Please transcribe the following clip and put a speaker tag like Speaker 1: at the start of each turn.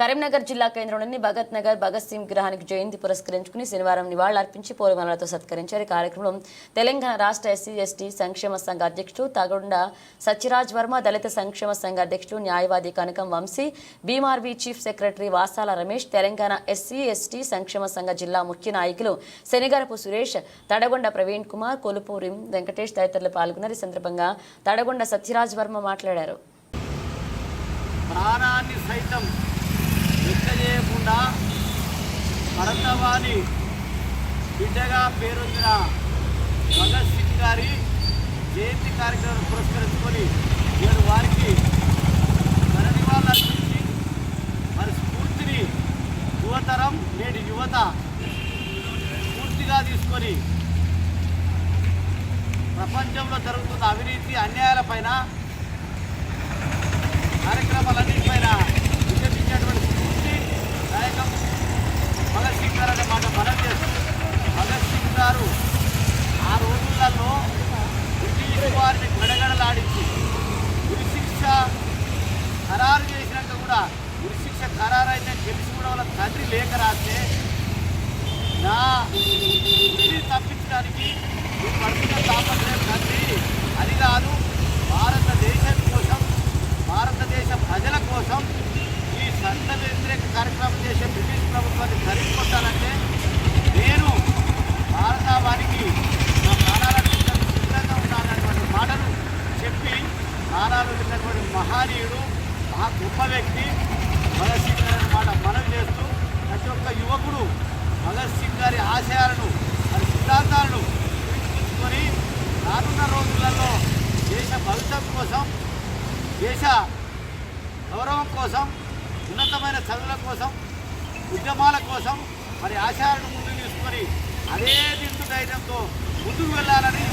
Speaker 1: కరీంనగర్ జిల్లా కేంద్రంలోని భగత్ నగర్ భగత్ సింగ్ గ్రహానికి జయంతి పురస్కరించుకుని శనివారం నివాళులర్పించి పూలమాలతో సత్కరించారు. ఈ కార్యక్రమంలో తెలంగాణ రాష్ట్ర ఎస్సీ ఎస్టీ సంక్షేమ సంఘ అధ్యక్షుడు తగొండ సత్యరాజ్ వర్మ దళిత సంక్షేమ సంఘ అధ్యక్షుడు న్యాయవాది Kanakam Vamsi బీమార్బీ chief secretary Vasala Ramesh Telangana SC ST సంక్షేమ సంఘ జిల్లా ముఖ్య నాయకులు శనిగరపు సురేష్ తడగొండ ప్రవీణ్ కుమార్ కొలుపూరి వెంకటేష్ తదితరులు పాల్గొన్నారు. ఈ సందర్భంగా తడగొండ సత్యరాజ్ వర్మ మాట్లాడారు.
Speaker 2: ప్రాణాన్ని సైతం నిద్ర చేయకుండా భరతవాణి బిడ్డగా పేరొందిన భగత్ సింగ్ గారి జయంతి కార్యక్రమం పురస్కరించుకొని నేను వారికి ఘన నివాళులు అర్పించి మరి స్ఫూర్తిని యువతరం నేటి యువత స్ఫూర్తిగా తీసుకొని ప్రపంచంలో జరుగుతున్న అవినీతి అన్యాయాలపైన కార్యక్రమాలన్నింటిపైన విజపించేటువంటి స్ఫూర్తి నాయకం భగత్ సింగ్ గారు అనే మాట మనం చేస్తాం భగత్ సింగ్ గారు ఆ రోజులలో బ్రిటిష్ వారిని గడగడలాడించి ఉరిశిక్ష ఖరారు చేసినాక కూడా ఉరిశిక్ష ఖరారు అయితే తెలిసి కూడా వాళ్ళ తండ్రి లేఖ రాస్తే నా ఉరిని తప్పించడానికి నువ్వు పడుతున్న తాపత్రయం తండ్రి అది కాదు. భారతదేశం కోసం భారతదేశ ప్రజల కోసం ఈ సంత వ్యతిరేక కార్యక్రమం చేసే బ్రిటిష్ ప్రభుత్వాన్ని ధరించుకుంటానంటే నేను భారతావానికి నా ప్రాణాలను సిద్ధంగా ఉన్నానన్నటువంటి మాటలు చెప్పి ప్రాణాలు ఉన్నటువంటి మహానీయుడు మహా గొప్ప వ్యక్తి. భగత్ సింగ్ గారి మాట మనవి చేస్తూ ప్రతి ఒక్క యువకుడు భగత్ సింగ్ గారి ఆశయాలను వారి సిద్ధాంతాలను తీసుకొని రానున్న రోజులలో దేశ భవిష్యత్తు కోసం దేశ గౌరవం కోసం ఉన్నతమైన చదువుల కోసం ఉద్యమాల కోసం మరి ఆశయాలను ముందుకు తీసుకొని అదే దిండు ధైర్యంతో ముందుకు వెళ్ళాలని